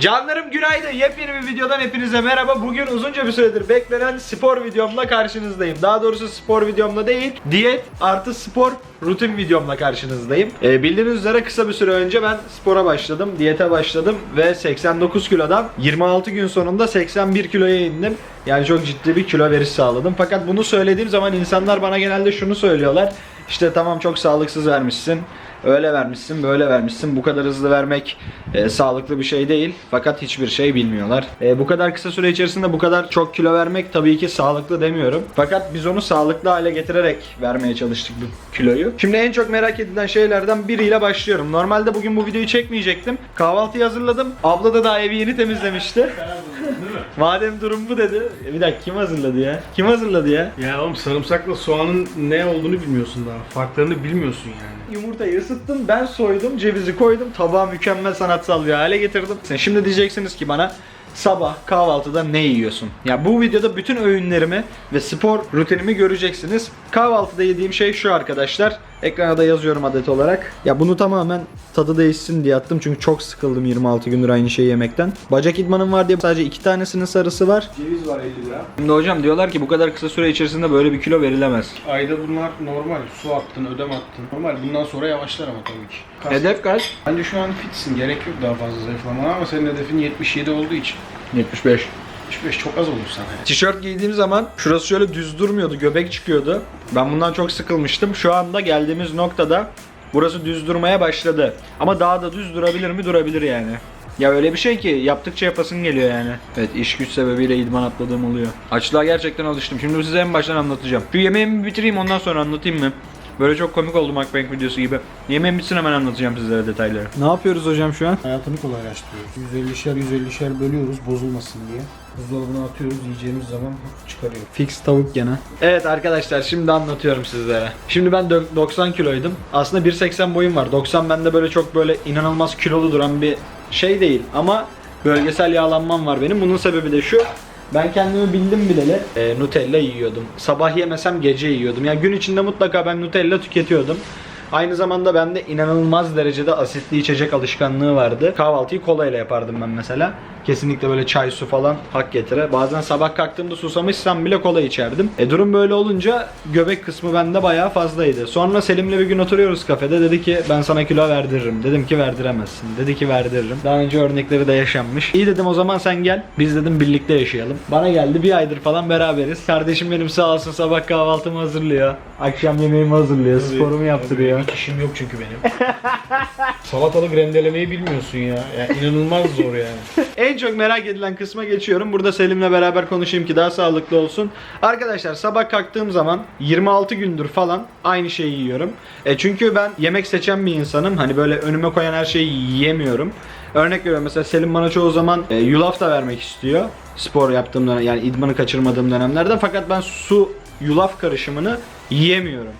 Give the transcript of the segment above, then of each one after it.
Canlarım günaydın. Yepyeni bir videodan hepinize merhaba. Bugün uzunca bir süredir beklenen spor videomla karşınızdayım. Daha doğrusu spor videomla değil, diyet artı spor rutin videomla karşınızdayım. Ee, bildiğiniz üzere kısa bir süre önce ben spora başladım, diyete başladım ve 89 kilodan 26 gün sonunda 81 kiloya indim. Yani çok ciddi bir kilo veriş sağladım. Fakat bunu söylediğim zaman insanlar bana genelde şunu söylüyorlar. İşte tamam çok sağlıksız vermişsin. Öyle vermişsin, böyle vermişsin. Bu kadar hızlı vermek e, sağlıklı bir şey değil. Fakat hiçbir şey bilmiyorlar. E, bu kadar kısa süre içerisinde bu kadar çok kilo vermek tabii ki sağlıklı demiyorum. Fakat biz onu sağlıklı hale getirerek vermeye çalıştık bu kiloyu. Şimdi en çok merak edilen şeylerden biriyle başlıyorum. Normalde bugün bu videoyu çekmeyecektim. Kahvaltıyı hazırladım. Abla da daha evi yeni temizlemişti. Madem durum bu dedi. E, Bir dakika kim hazırladı ya? Kim hazırladı ya? Ya oğlum sarımsakla soğanın ne olduğunu bilmiyorsun daha. Farklarını bilmiyorsun yani. Yumurtayı ısıttım, ben soydum, cevizi koydum, tabağı mükemmel sanatsal bir hale getirdim. Şimdi diyeceksiniz ki bana sabah kahvaltıda ne yiyorsun? Ya bu videoda bütün öğünlerimi ve spor rutinimi göreceksiniz. Kahvaltıda yediğim şey şu arkadaşlar. Ekrana da yazıyorum adet olarak. Ya bunu tamamen tadı değişsin diye attım çünkü çok sıkıldım 26 gündür aynı şeyi yemekten. Bacak idmanım var diye sadece iki tanesinin sarısı var. Ceviz var 50 lira. Şimdi hocam diyorlar ki bu kadar kısa süre içerisinde böyle bir kilo verilemez. Ayda bunlar normal. Su attın, ödem attın. Normal. Bundan sonra yavaşlar ama tabii ki. Kas- Hedef kaç? Bence şu an fitsin. Gerek yok daha fazla zayıflamana ama senin hedefin 77 olduğu için. 75. 75 çok az olur sana yani. Tişört giydiğim zaman şurası şöyle düz durmuyordu, göbek çıkıyordu. Ben bundan çok sıkılmıştım. Şu anda geldiğimiz noktada burası düz durmaya başladı. Ama daha da düz durabilir mi? Durabilir yani. Ya öyle bir şey ki yaptıkça yapasın geliyor yani. Evet iş güç sebebiyle idman atladığım oluyor. Açlığa gerçekten alıştım. Şimdi size en baştan anlatacağım. Şu yemeğimi bitireyim ondan sonra anlatayım mı? Böyle çok komik oldu mukbang videosu gibi. Yemeğim bitsin hemen anlatacağım sizlere detayları. Ne yapıyoruz hocam şu an? Hayatını kolaylaştırıyoruz. 150'şer 150'şer bölüyoruz bozulmasın diye. Buzdolabına atıyoruz yiyeceğimiz zaman çıkarıyor. Fix tavuk gene. Evet arkadaşlar şimdi anlatıyorum sizlere. Şimdi ben dö- 90 kiloydum. Aslında 1.80 boyum var. 90 bende böyle çok böyle inanılmaz kilolu duran bir şey değil. Ama bölgesel yağlanmam var benim. Bunun sebebi de şu. Ben kendimi bildim bileli e, Nutella yiyordum. Sabah yemesem gece yiyordum. Yani gün içinde mutlaka ben Nutella tüketiyordum. Aynı zamanda bende inanılmaz derecede asitli içecek alışkanlığı vardı. Kahvaltıyı kola ile yapardım ben mesela. Kesinlikle böyle çay su falan hak getire. Bazen sabah kalktığımda susamışsam bile kola içerdim. E durum böyle olunca göbek kısmı bende bayağı fazlaydı. Sonra Selim'le bir gün oturuyoruz kafede. Dedi ki ben sana kilo verdiririm. Dedim ki verdiremezsin. Dedi ki verdiririm. Daha önce örnekleri de yaşanmış. İyi dedim o zaman sen gel. Biz dedim birlikte yaşayalım. Bana geldi bir aydır falan beraberiz. Kardeşim benim sağ olsun sabah kahvaltımı hazırlıyor. Akşam yemeğimi hazırlıyor. Sporumu yaptırıyor. Hiç işim yok çünkü benim. Salatalık rendelemeyi bilmiyorsun ya. Yani inanılmaz zor yani. En çok merak edilen kısma geçiyorum. Burada Selim'le beraber konuşayım ki daha sağlıklı olsun. Arkadaşlar sabah kalktığım zaman 26 gündür falan aynı şeyi yiyorum. E çünkü ben yemek seçen bir insanım. Hani böyle önüme koyan her şeyi yiyemiyorum. Örnek veriyorum mesela Selim bana çoğu zaman e, yulaf da vermek istiyor. Spor yaptığım dönem yani idmanı kaçırmadığım dönemlerde. Fakat ben su yulaf karışımını yiyemiyorum.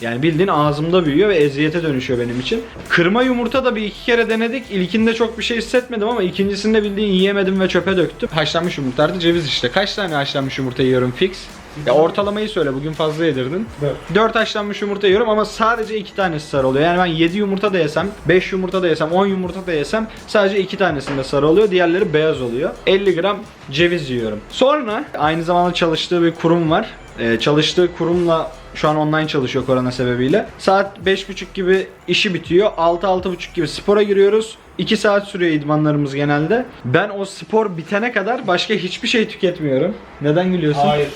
Yani bildiğin ağzımda büyüyor ve eziyete dönüşüyor benim için. Kırma yumurta da bir iki kere denedik. İlkinde çok bir şey hissetmedim ama ikincisinde bildiğin yiyemedim ve çöpe döktüm. Haşlanmış yumurtaydı ceviz işte. Kaç tane haşlanmış yumurta yiyorum fix? Ya ortalamayı söyle bugün fazla yedirdin. Dört. 4 haşlanmış yumurta yiyorum ama sadece 2 tanesi sarı oluyor. Yani ben 7 yumurta da yesem, 5 yumurta da yesem, 10 yumurta da yesem sadece 2 tanesinde sarı oluyor. Diğerleri beyaz oluyor. 50 gram ceviz yiyorum. Sonra aynı zamanda çalıştığı bir kurum var. Ee, çalıştığı kurumla şu an online çalışıyor korona sebebiyle. Saat 5.30 gibi işi bitiyor. 6-6.30 gibi spora giriyoruz. 2 saat sürüyor idmanlarımız genelde. Ben o spor bitene kadar başka hiçbir şey tüketmiyorum. Neden gülüyorsun? Hayır.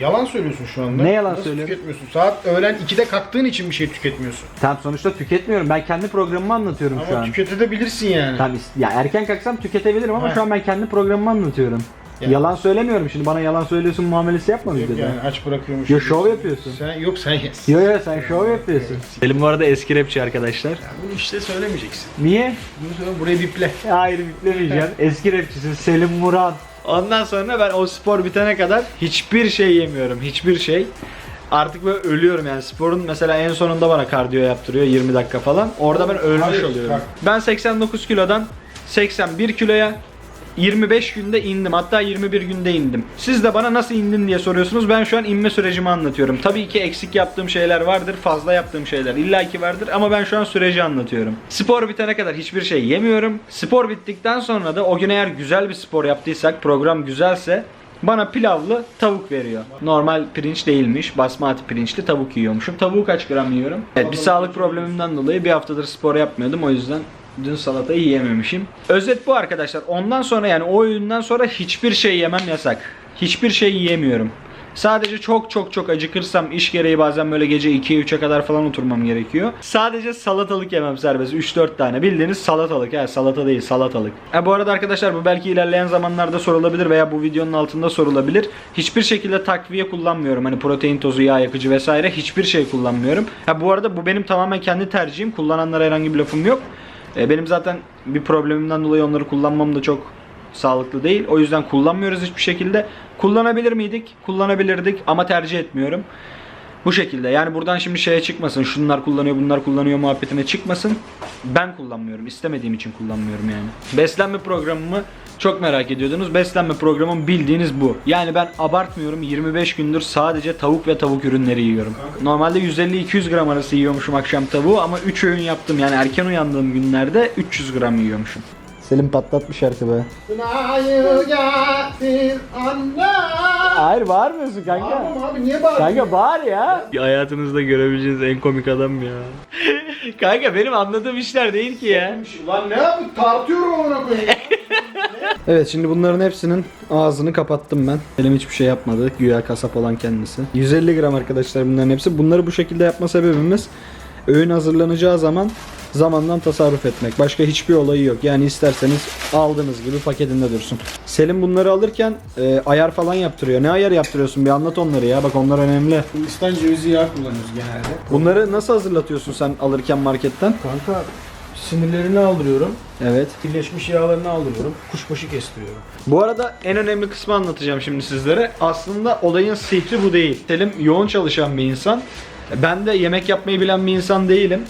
Yalan söylüyorsun şu anda. Ne yalan Nasıl söylüyorum? tüketmiyorsun? Saat öğlen 2'de kalktığın için bir şey tüketmiyorsun. Tam sonuçta tüketmiyorum. Ben kendi programımı anlatıyorum şu Ama an. tüketebilirsin yani. Tam is- ya erken kalksam tüketebilirim ama Ha. şu an ben kendi programımı anlatıyorum. Ya. Yalan söylemiyorum şimdi bana yalan söylüyorsun muamelesi yapma de. yani aç bırakıyormuş. Yo, şov yapıyorsun. Sen yok sen yes. Yo yo sen şov yapıyorsun. Selim bu arada eski rapçi arkadaşlar. Ya bunu işte söylemeyeceksin. Niye? Bunu söyle buraya biple. Hayır biplemeyeceğim. eski rapçisin Selim Murat. Ondan sonra ben o spor bitene kadar hiçbir şey yemiyorum. Hiçbir şey. Artık böyle ölüyorum yani sporun mesela en sonunda bana kardiyo yaptırıyor 20 dakika falan. Orada ben ölmüş Hayır, oluyorum. bak. Ben 89 kilodan 81 kiloya 25 günde indim. Hatta 21 günde indim. Siz de bana nasıl indin diye soruyorsunuz. Ben şu an inme sürecimi anlatıyorum. Tabii ki eksik yaptığım şeyler vardır. Fazla yaptığım şeyler illaki vardır. Ama ben şu an süreci anlatıyorum. Spor bitene kadar hiçbir şey yemiyorum. Spor bittikten sonra da o gün eğer güzel bir spor yaptıysak, program güzelse bana pilavlı tavuk veriyor. Normal pirinç değilmiş. Basmati pirinçli tavuk yiyormuşum. Tavuğu kaç gram yiyorum? Evet bir sağlık problemimden dolayı bir haftadır spor yapmıyordum. O yüzden dün salatayı yiyememişim. Özet bu arkadaşlar. Ondan sonra yani o öğünden sonra hiçbir şey yemem yasak. Hiçbir şey yiyemiyorum. Sadece çok çok çok acıkırsam iş gereği bazen böyle gece 2'ye 3'e kadar falan oturmam gerekiyor. Sadece salatalık yemem serbest. 3-4 tane. Bildiğiniz salatalık. Yani salata değil salatalık. Ha, bu arada arkadaşlar bu belki ilerleyen zamanlarda sorulabilir veya bu videonun altında sorulabilir. Hiçbir şekilde takviye kullanmıyorum. Hani protein tozu, yağ yakıcı vesaire hiçbir şey kullanmıyorum. Ha, bu arada bu benim tamamen kendi tercihim. Kullananlara herhangi bir lafım yok. E, benim zaten bir problemimden dolayı onları kullanmam da çok sağlıklı değil. O yüzden kullanmıyoruz hiçbir şekilde. Kullanabilir miydik? Kullanabilirdik ama tercih etmiyorum. Bu şekilde. Yani buradan şimdi şeye çıkmasın. Şunlar kullanıyor, bunlar kullanıyor muhabbetine çıkmasın. Ben kullanmıyorum. istemediğim için kullanmıyorum yani. Beslenme programımı çok merak ediyordunuz. Beslenme programım bildiğiniz bu. Yani ben abartmıyorum. 25 gündür sadece tavuk ve tavuk ürünleri yiyorum. Normalde 150-200 gram arası yiyormuşum akşam tavuğu ama 3 öğün yaptım. Yani erken uyandığım günlerde 300 gram yiyormuşum. Selim patlatmış şarkı be. Hayır bağırmıyorsun kanka. Tamam abi niye bağırıyorsun? Kanka bağır ya. Hayatınızda görebileceğiniz en komik adam ya. kanka benim anladığım işler değil ki ya. Lan ne yapayım tartıyorum ona koyayım. Evet şimdi bunların hepsinin ağzını kapattım ben. Elim hiçbir şey yapmadı. Güya kasap olan kendisi. 150 gram arkadaşlar bunların hepsi. Bunları bu şekilde yapma sebebimiz öğün hazırlanacağı zaman zamandan tasarruf etmek. Başka hiçbir olayı yok. Yani isterseniz aldığınız gibi paketinde dursun. Selim bunları alırken e, ayar falan yaptırıyor. Ne ayar yaptırıyorsun? Bir anlat onları ya. Bak onlar önemli. Hindistan cevizi yağı kullanıyoruz genelde. Bunları nasıl hazırlatıyorsun sen alırken marketten? Kanka sinirlerini aldırıyorum. Evet. Birleşmiş yağlarını aldırıyorum. Kuşbaşı kestiriyorum. Bu arada en önemli kısmı anlatacağım şimdi sizlere. Aslında olayın sihri bu değil. Selim yoğun çalışan bir insan. Ben de yemek yapmayı bilen bir insan değilim.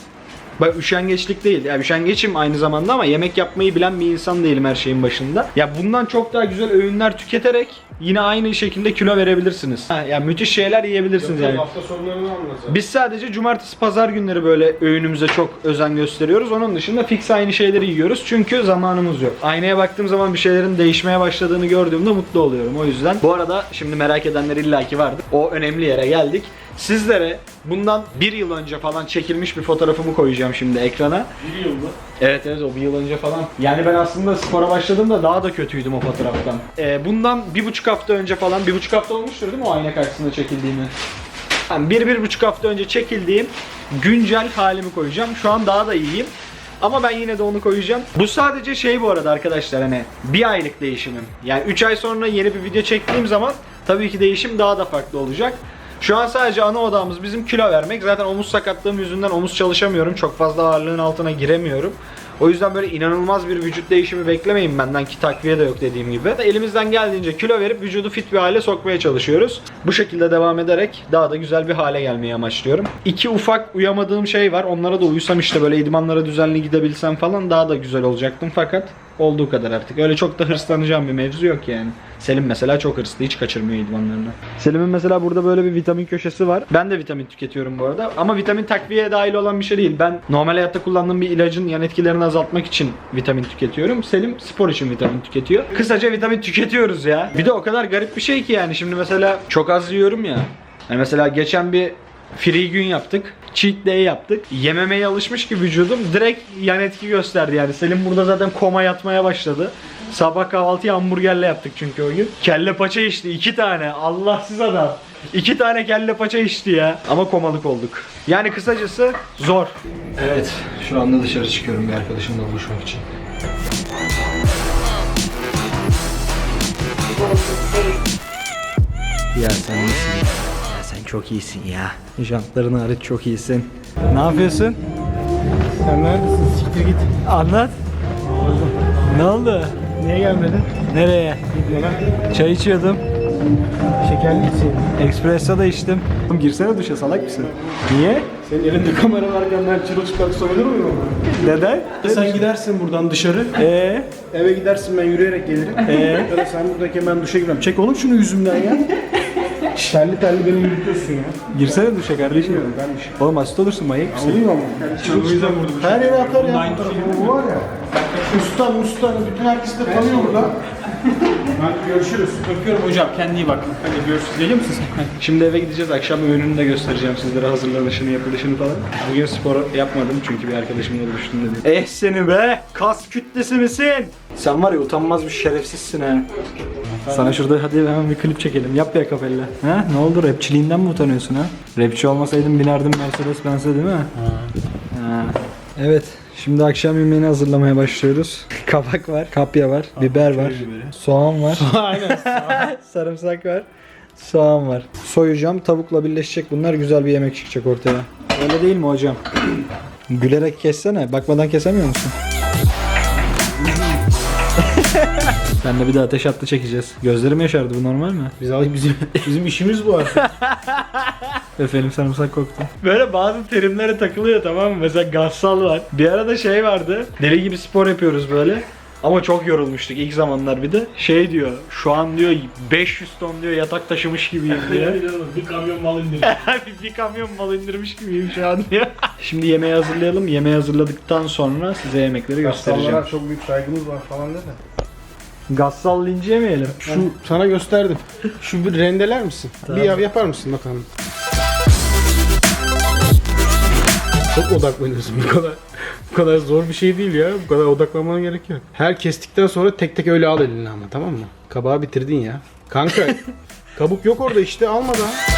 Bak üşengeçlik değil. Ya üşengeçim aynı zamanda ama yemek yapmayı bilen bir insan değilim her şeyin başında. Ya bundan çok daha güzel öğünler tüketerek yine aynı şekilde kilo verebilirsiniz. Ha, ya müthiş şeyler yiyebilirsiniz yani. Hafta sonlarını anlatacağım. Biz sadece cumartesi pazar günleri böyle öğünümüze çok özen gösteriyoruz. Onun dışında fix aynı şeyleri yiyoruz. Çünkü zamanımız yok. Aynaya baktığım zaman bir şeylerin değişmeye başladığını gördüğümde mutlu oluyorum. O yüzden bu arada şimdi merak edenler illaki vardır. O önemli yere geldik. Sizlere bundan bir yıl önce falan çekilmiş bir fotoğrafımı koyacağım şimdi ekrana. Bir yıl mı? Evet evet o bir yıl önce falan. Yani ben aslında spora başladığımda daha da kötüydüm o fotoğraftan. Ee, bundan bir buçuk hafta önce falan, bir buçuk hafta olmuştur değil mi o ayna karşısında çekildiğimi? Yani bir, bir buçuk hafta önce çekildiğim güncel halimi koyacağım. Şu an daha da iyiyim. Ama ben yine de onu koyacağım. Bu sadece şey bu arada arkadaşlar hani bir aylık değişimim. Yani 3 ay sonra yeni bir video çektiğim zaman tabii ki değişim daha da farklı olacak. Şu an sadece ana odamız bizim kilo vermek. Zaten omuz sakatlığım yüzünden omuz çalışamıyorum. Çok fazla ağırlığın altına giremiyorum. O yüzden böyle inanılmaz bir vücut değişimi beklemeyin benden ki takviye de yok dediğim gibi. Elimizden geldiğince kilo verip vücudu fit bir hale sokmaya çalışıyoruz. Bu şekilde devam ederek daha da güzel bir hale gelmeyi amaçlıyorum. İki ufak uyamadığım şey var. Onlara da uysam işte böyle idmanlara düzenli gidebilsem falan daha da güzel olacaktım fakat olduğu kadar artık. Öyle çok da hırslanacağım bir mevzu yok yani. Selim mesela çok hırslı hiç kaçırmıyor idmanlarını. Selim'in mesela burada böyle bir vitamin köşesi var. Ben de vitamin tüketiyorum bu arada. Ama vitamin takviyeye dahil olan bir şey değil. Ben normal hayatta kullandığım bir ilacın yan etkilerini azaltmak için vitamin tüketiyorum. Selim spor için vitamin tüketiyor. Kısaca vitamin tüketiyoruz ya. Bir de o kadar garip bir şey ki yani. Şimdi mesela çok az yiyorum ya. Yani mesela geçen bir free gün yaptık. Cheat day yaptık. Yememeye alışmış ki vücudum direkt yan etki gösterdi yani. Selim burada zaten koma yatmaya başladı. Sabah kahvaltıyı hamburgerle yaptık çünkü o gün. Kelle paça içti iki tane. Allahsız adam. İki tane kelle paça içti ya. Ama komalık olduk. Yani kısacası zor. Evet. Şu anda dışarı çıkıyorum bir arkadaşımla buluşmak için. Ya sen iyisin. Çok iyisin ya. Jantların hariç çok iyisin. Ne yapıyorsun? Sen neredesin? Siktir git. Anlat. Ne oldu? Niye gelmedin? Nereye? Gitme lan. Çay içiyordum. Şekerli içeyim. Espresso da içtim. Oğlum girsene duşa salak mısın? Niye? Senin elinde kamera varken ben çırılçıplak soyulur muyum? Neden? Sen gidersin buradan dışarı. Eee? Eve gidersin ben yürüyerek gelirim. Ee? Ya da sen buradayken ben duşa girmem. Çek oğlum şunu yüzümden ya. Terli terli beni yürütüyorsun ya. Girsene duşa kardeşim. Ben bir şey Oğlum hasta olursun manyak mısın? Alayım ama. Her yere atar ya fotoğrafı. Bu var ya. Ustan ustan bütün herkes de tanıyor burada. Hadi görüşürüz. Öpüyorum hocam kendine iyi bak. Hadi görüşürüz. Geliyor musun sen? Şimdi eve gideceğiz. Akşam öğününü de göstereceğim sizlere hazırlanışını, yapılışını falan. Bugün spor yapmadım çünkü bir arkadaşımla buluştum dedim. Eh seni be! Kas kütlesi misin? Sen var ya utanmaz bir şerefsizsin ha. Sana şurada hadi hemen bir klip çekelim. Yap ya kapella. Ha? Ne oldu rapçiliğinden mi utanıyorsun ha? Rapçi olmasaydın binerdin Mercedes Benz'e değil mi? Ha. Evet. Şimdi akşam yemeğini hazırlamaya başlıyoruz. Kabak var, kapya var, biber var, soğan var. Aynen. Sarımsak var. Soğan var. Soyacağım. Tavukla birleşecek bunlar. Güzel bir yemek çıkacak ortaya. Öyle değil mi hocam? Gülerek kessene. Bakmadan kesemiyor musun? Sen de bir de ateş attı çekeceğiz. Gözlerim yaşardı. Bu normal mi? Biz bizim bizim işimiz bu artık. Efendim sarımsak koktu. Böyle bazı terimlere takılıyor tamam mı? Mesela gassal var. Bir arada şey vardı. Deli gibi spor yapıyoruz böyle. Ama çok yorulmuştuk ilk zamanlar bir de. Şey diyor, şu an diyor 500 ton diyor yatak taşımış gibiyim diyor. bir kamyon mal indir. bir, bir kamyon mal indirmiş gibiyim şu an diyor. Şimdi yemeği hazırlayalım. Yemeği hazırladıktan sonra size yemekleri göstereceğim. Gassalllara çok büyük saygımız var falan dedi. Gassal linci yemeyelim. Şu sana gösterdim. Şu bir rendeler misin? Bir yap, yapar mısın bakalım? Çok odaklanıyorsun bu kadar. Bu kadar zor bir şey değil ya. Bu kadar odaklanmana gerek yok. Her kestikten sonra tek tek öyle al eline ama tamam mı? Kabağı bitirdin ya. Kanka kabuk yok orada işte alma daha.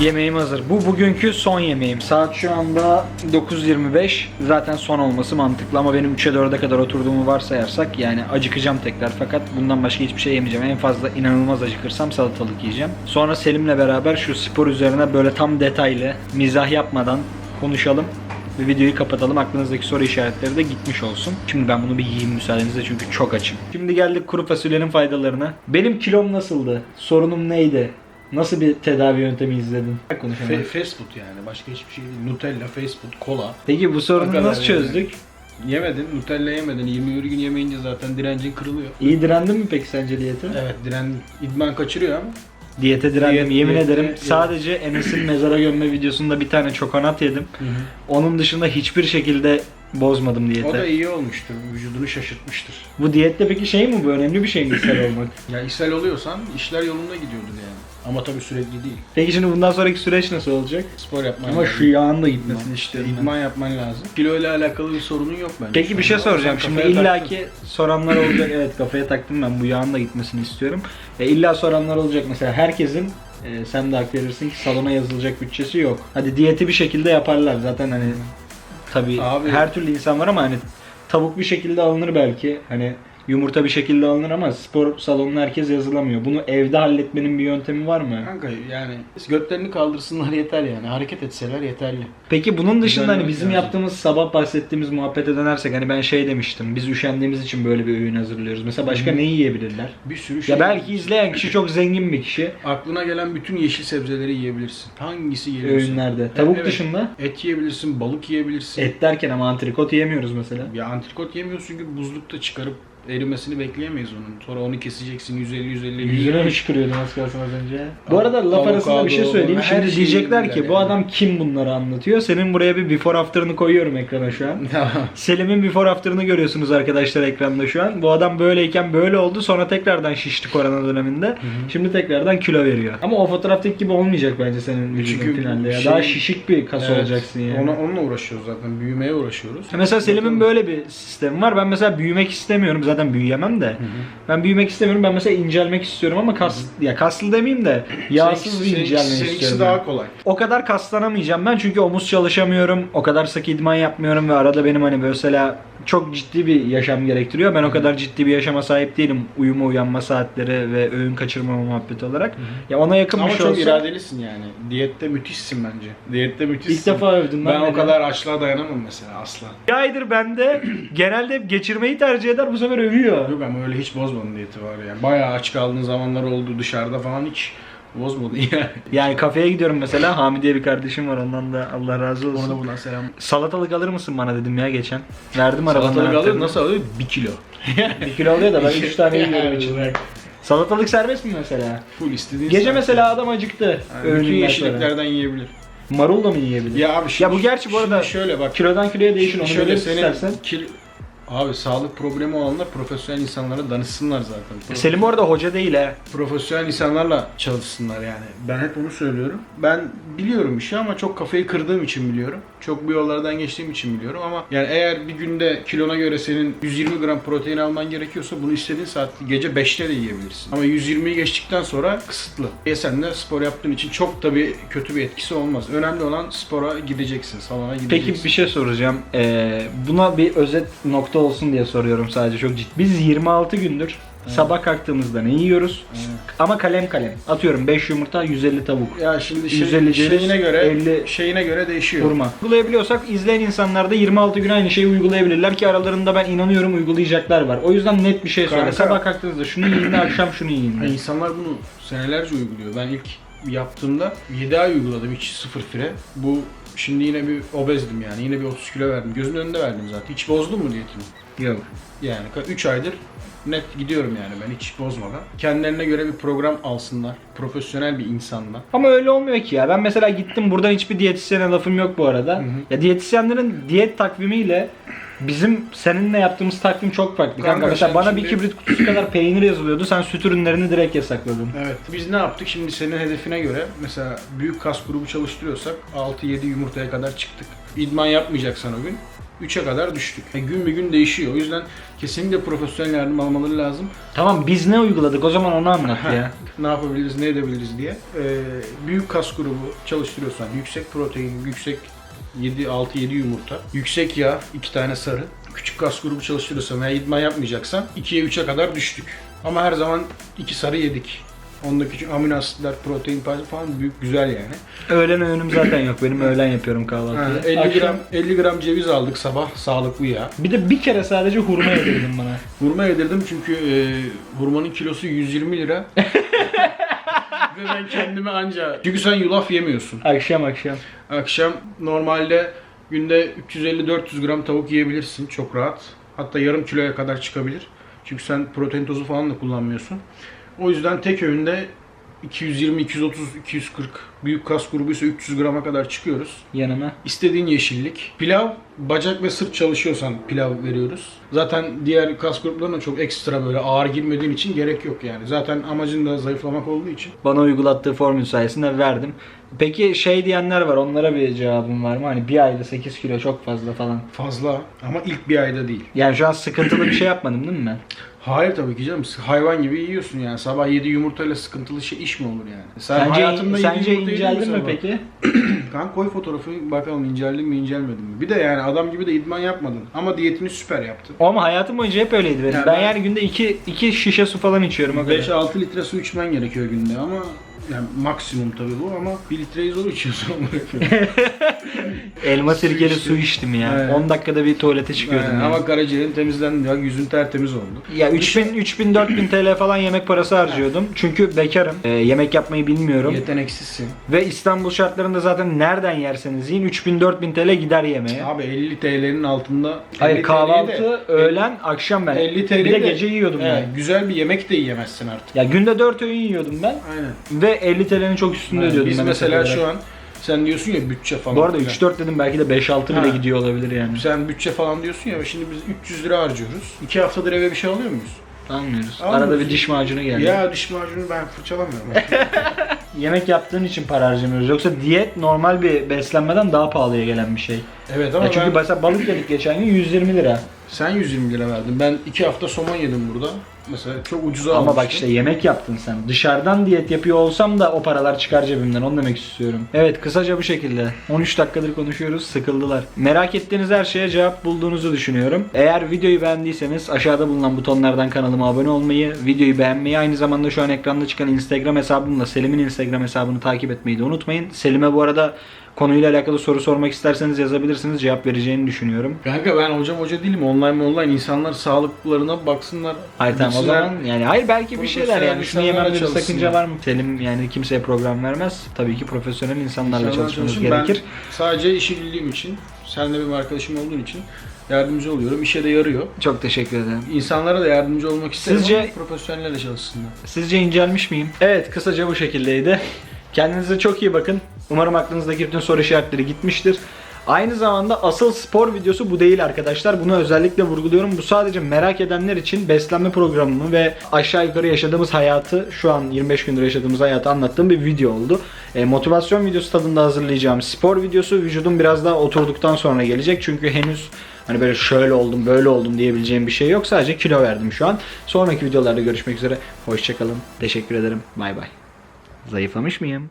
Yemeğim hazır. Bu bugünkü son yemeğim. Saat şu anda 9.25. Zaten son olması mantıklı ama benim 3'e 4'e kadar oturduğumu varsayarsak yani acıkacağım tekrar fakat bundan başka hiçbir şey yemeyeceğim. En fazla inanılmaz acıkırsam salatalık yiyeceğim. Sonra Selim'le beraber şu spor üzerine böyle tam detaylı mizah yapmadan konuşalım ve videoyu kapatalım. Aklınızdaki soru işaretleri de gitmiş olsun. Şimdi ben bunu bir yiyeyim müsaadenizle çünkü çok açım. Şimdi geldik kuru fasulyenin faydalarına. Benim kilom nasıldı? Sorunum neydi? Nasıl bir tedavi yöntemi izledin? Fe- fast food yani başka hiçbir şey değil. Nutella, fast food, kola. Peki bu O sorunu kadar nasıl yani. çözdük? Yemedin, Nutella yemedin. 21 gün yemeyince zaten direncin kırılıyor. İyi direndin mi peki sence diyete? Evet diren idman kaçırıyor ama. Diyete direndim. Diyet- Yemin diyete- ederim diyet. sadece Enes'in mezara gömme videosunda bir tane çokonat yedim. Onun dışında hiçbir şekilde bozmadım diyete. O da iyi olmuştur. Vücudunu şaşırtmıştır. Bu diyette peki şey mi bu? Önemli bir şey mi ishal olmak? Ya ishal oluyorsan işler yolunda gidiyordur yani. Ama tabii sürekli değil. Peki şimdi bundan sonraki süreç nasıl olacak? Spor yapman Ama lazım. şu yağın da gitmesini istiyorum ben. İdman yapman lazım. Kilo ile alakalı bir sorunun yok bence. Peki bir şey soracağım. Şimdi kafaya illaki soranlar olacak. Evet kafaya taktım ben bu yağın da gitmesini istiyorum. E, illa soranlar olacak mesela herkesin e, sen de hak verirsin ki salona yazılacak bütçesi yok. Hadi diyeti bir şekilde yaparlar zaten hani tabii Abi- her türlü insan var ama hani tavuk bir şekilde alınır belki. Hani yumurta bir şekilde alınır ama spor salonuna herkes yazılamıyor. Bunu evde halletmenin bir yöntemi var mı? Kanka yani götlerini kaldırsınlar yeter yani. Hareket etseler yeterli. Peki bunun dışında hani Düzenlemek bizim lazım. yaptığımız sabah bahsettiğimiz muhabbete dönersek hani ben şey demiştim. Biz üşendiğimiz için böyle bir öğün hazırlıyoruz. Mesela başka ne yiyebilirler? Bir sürü şey. Ya belki izleyen kişi çok zengin bir kişi Aklına gelen bütün yeşil sebzeleri yiyebilirsin. Hangisi geliyorsa. öğünlerde. Tavuk Evet. dışında Et yiyebilirsin, balık yiyebilirsin. et derken ama antrikot yemiyoruz mesela. Ya antrikot yemiyorsun çünkü buzlukta çıkarıp erimesini bekleyemeyiz onun. Sonra onu keseceksin 150 150 Yüzüne mi çıkırıyordun az kalsın az önce? Bu arada laf arasında bir şey söyleyeyim. her Şimdi şeyi diyecekler ki bu yani. adam kim bunları anlatıyor? Senin buraya bir before after'ını koyuyorum ekrana şu an. Selim'in before after'ını görüyorsunuz arkadaşlar ekranda şu an. Bu adam böyleyken böyle oldu. Sonra tekrardan şişti korona döneminde. Şimdi tekrardan kilo veriyor. Ama o fotoğraftaki gibi olmayacak bence senin vücudun finalde ya. şey- Daha şişik bir kas Evet, olacaksın yani. Ona, onunla uğraşıyoruz zaten. Büyümeye uğraşıyoruz. Mesela Selim'in böyle bir sistemi var. Ben mesela büyümek istemiyorum. Zaten büyüyemem de. Ben büyümek istemiyorum. Ben mesela incelmek istiyorum ama kas ya kaslı demeyeyim de yağsız bir Seninkisi- incelmek seninkisi istiyorum. daha kolay. O kadar kaslanamayacağım ben çünkü omuz çalışamıyorum. O kadar sık idman yapmıyorum ve arada benim hani mesela çok ciddi bir yaşam gerektiriyor. Ben o kadar ciddi bir yaşama sahip değilim. Uyuma uyanma saatleri ve öğün kaçırmama muhabbeti olarak. Ya ona yakın Ama bir şey çok olsa iradelisin yani. Diyette müthişsin bence. Diyette müthişsin. ilk defa övdüm ben o neden? kadar açlığa dayanamam mesela asla. Bir aydır bende genelde hep geçirmeyi tercih eder bu sefer övüyor. Yok ama öyle hiç bozmadın diyeti var yani. Bayağı aç kaldığın zamanlar oldu dışarıda falan hiç bozmadın yani. Yani kafeye gidiyorum mesela Hami diye bir kardeşim var ondan da Allah razı olsun. Ona da buradan selam. Salatalık alır mısın bana dedim ya geçen. Verdim arabanın Salatalık anahtarını. nasıl alıyor? Bir kilo. Bir kilo alıyor da ben 3 tane yiyorum içinde. Salatalık serbest mi mesela? Full istediğin Gece saat. mesela adam acıktı. Yani bütün öğününden sonra. yeşilliklerden yiyebilir. Marul da mı yiyebilir? Ya abi şimdi, Ya bu gerçi bu arada şimdi şöyle bak. Kilodan kiloya değişir onu şöyle belirт senin istersen. kil... Abi sağlık problemi olanlar profesyonel insanlara danışsınlar zaten. Selim bu arada hoca değil he. profesyonel insanlarla çalışsınlar yani. Ben hep onu söylüyorum. Ben biliyorum işi ama çok kafayı kırdığım için biliyorum. Çok bu yollardan geçtiğim için biliyorum ama yani eğer bir günde kilona göre senin 120 gram protein alman gerekiyorsa bunu istediğin saat gece 5'te de yiyebilirsin. Ama 120'yi geçtikten sonra kısıtlı. E sen de spor yaptığın için çok tabii kötü bir etkisi olmaz. Önemli olan spora gideceksin, salona gideceksin. Peki bir şey soracağım. Ee, buna bir özet nokta olsun diye soruyorum sadece çok ciddi. Biz 26 gündür sabah kalktığımızda ne yiyoruz? Ama kalem kalem. Atıyorum 5 yumurta 150 tavuk. Ya şimdi şey, 150 ceviz, şeyine göre 50 şeyine göre değişiyor. Hurma. Uygulayabiliyorsak izleyen insanlar da 26 gün aynı şeyi uygulayabilirler ki aralarında ben inanıyorum uygulayacaklar var. O yüzden net bir şey söyle. Kanka. Sabah kalktığınızda şunu yiyin de akşam şunu yiyin. de. İnsanlar bunu senelerce uyguluyor. Ben ilk yaptığımda 7 ay uyguladım hiç sıfır fire. Bu şimdi yine bir obezdim yani. Yine bir 30 kilo verdim. Gözünün önünde verdim zaten. Hiç bozdun mu diyetimi? Yok. Yani 3 aydır net gidiyorum yani ben hiç bozmadan. Kendilerine göre bir program alsınlar. Profesyonel bir insanla. Ama öyle olmuyor ki ya. Ben mesela gittim buradan hiçbir diyetisyene lafım yok bu arada. Ya diyetisyenlerin diyet takvimiyle bizim seninle yaptığımız takvim çok farklı. Kanka, Kanka mesela sen bana bir şimdi- kibrit kutusu kadar peynir yazılıyordu. Sen süt ürünlerini direkt yasakladın. Evet. Biz ne yaptık? Şimdi senin hedefine göre mesela büyük kas grubu çalıştırıyorsak 6-7 yumurtaya kadar çıktık. İdman yapmayacaksan o gün 3'e kadar düştük. E, gün bir gün değişiyor. O yüzden kesinlikle profesyonel yardım almaları lazım. Tamam biz ne uyguladık o zaman onu anlat ya. ne yapabiliriz, ne edebiliriz diye. Ee, büyük kas grubu çalıştırıyorsan, yüksek protein, yüksek 7 6-7 yumurta, yüksek yağ, 2 tane sarı. Küçük kas grubu çalıştırıyorsan veya idman yapmayacaksan 2'ye 3'e kadar düştük. Ama her zaman 2 sarı yedik. Onda küçük amino asitler, protein payı falan büyük güzel yani. Öğlen öğünüm zaten yok. Benim öğlen yapıyorum Ha, kahvaltıyı. 50 Akşam- gram 50 gram ceviz aldık sabah sağlıklı yağ. Bir de bir kere sadece hurma yedirdin bana. Hurma yedirdim çünkü e, hurmanın kilosu 120 lira. Ve ben kendime anca... Çünkü sen yulaf yemiyorsun. Akşam akşam. Akşam normalde günde 350-400 gram tavuk yiyebilirsin çok rahat. Hatta yarım kiloya kadar çıkabilir. Çünkü sen protein tozu falan da kullanmıyorsun. O yüzden tek öğünde 220, 230, 240 büyük kas grubuysa 300 grama kadar çıkıyoruz. Yanıma. İstediğin yeşillik. Pilav, bacak ve sırt çalışıyorsan pilav veriyoruz. Zaten diğer kas gruplarına çok ekstra böyle ağır girmediğin için gerek yok yani. Zaten amacın da zayıflamak olduğu için. Bana uygulattığı formül sayesinde verdim. Peki şey diyenler var onlara bir cevabım var mı? Hani bir ayda 8 kilo çok fazla falan. Fazla ama ilk bir ayda değil. Yani şu an sıkıntılı bir şey yapmadım değil mi ben? Hayır tabii ki canım. Hayvan gibi yiyorsun yani. Sabah 7 yumurtayla sıkıntılı şey iş mi olur yani? Sen Sence, hayatında sence inceldin mi peki? Kan koy fotoğrafı bakalım inceldin mi incelmedin mi? Bir de yani adam gibi de idman yapmadın. Ama diyetini süper yaptın. Ama hayatım boyunca hep öyleydi benim. Ya ben, ben- yani günde 2 2 şişe su falan içiyorum o kadar. 5-6 litre su içmen gerekiyor günde ama yani maksimum tabii bu ama 1 litreyi zor içiyorsun. Elma Su sirkeli içtim. su içtim ya. Evet. 10 dakikada bir tuvalete çıkıyordum. Yani yani. ama karaciğerin temizlendi ya yüzün tertemiz oldu. Ya 3000 3000 4000 TL falan yemek parası harcıyordum. Çünkü bekarım. Ee, yemek yapmayı bilmiyorum. Yeteneksizsin. Ve İstanbul şartlarında zaten nereden yerseniz yiyin 3000 4000 TL gider yemeğe. Abi 50 TL'nin altında Hayır 50 kahvaltı, TL'yi de- öğlen, akşam ben. 50 TL bir de gece yiyordum ben. Güzel bir yemek de yiyemezsin artık. Ya günde 4 öğün yiyordum ben Aynen. ve 50 TL'nin çok üstünde Yani ödüyordum biz ben mesela hesap şu olarak. an sen diyorsun ya bütçe falan. Bu arada filan. 3-4 dedim belki de 5-6 bile gidiyor olabilir yani. Sen bütçe falan diyorsun ya şimdi biz 300 lira harcıyoruz. 2 haftadır eve bir şey alıyor muyuz? Almıyoruz. Almıyoruz. Arada bir diş macunu geldi. Ya diş macunu ben fırçalamıyorum. Yemek yaptığın için para harcamıyoruz. Yoksa diyet normal bir beslenmeden daha pahalıya gelen bir şey. evet ama Ya çünkü ben mesela balık yedik geçen gün 120 lira. Sen 120 lira verdin. Ben 2 hafta somon yedim burada. Mesela çok ucuza Ama almıştım. bak işte yemek yaptın sen. Dışarıdan diyet yapıyor olsam da o paralar çıkar cebimden. Onu demek istiyorum. Evet kısaca bu şekilde. 13 dakikadır konuşuyoruz. Sıkıldılar. Merak ettiğiniz her şeye cevap bulduğunuzu düşünüyorum. Eğer videoyu beğendiyseniz aşağıda bulunan butonlardan kanalıma abone olmayı, videoyu beğenmeyi, aynı zamanda şu an ekranda çıkan Instagram hesabımla Selim'in Instagram hesabını takip etmeyi de unutmayın. Selim'e bu arada konuyla alakalı soru sormak isterseniz yazabilirsiniz. Cevap vereceğini düşünüyorum. Kanka ben hocam hoca değilim. Online mi online insanlar sağlıklarına baksınlar. Hayır tamam o zaman yani hayır belki bir şeyler yani şunu yememde bir sakınca var mı? Selim yani kimseye program vermez. Tabii ki profesyonel insanlarla İnsanlarla çalışmanız çalışın. gerekir. Ben sadece işi bildiğim için, sen de benim arkadaşım olduğun için yardımcı oluyorum. İşe de yarıyor. Çok teşekkür ederim. İnsanlara da yardımcı olmak isterim Sizce- ama profesyonellerle çalışsınlar. Sizce incelmiş miyim? Evet kısaca bu şekildeydi. Kendinize çok iyi bakın. Umarım aklınızdaki bütün soru işaretleri gitmiştir. Aynı zamanda asıl spor videosu bu değil arkadaşlar. Bunu özellikle vurguluyorum. Bu sadece merak edenler için beslenme programımı ve aşağı yukarı yaşadığımız hayatı, şu an 25 gündür yaşadığımız hayatı anlattığım bir video oldu. E, motivasyon videosu tadında hazırlayacağım spor videosu vücudum biraz daha oturduktan sonra gelecek. Çünkü henüz hani böyle şöyle oldum, böyle oldum diyebileceğim bir şey yok. Sadece kilo verdim şu an. Sonraki videolarda görüşmek üzere. Hoşçakalın. Teşekkür ederim. Bay bay. Zayıflamış mıyım?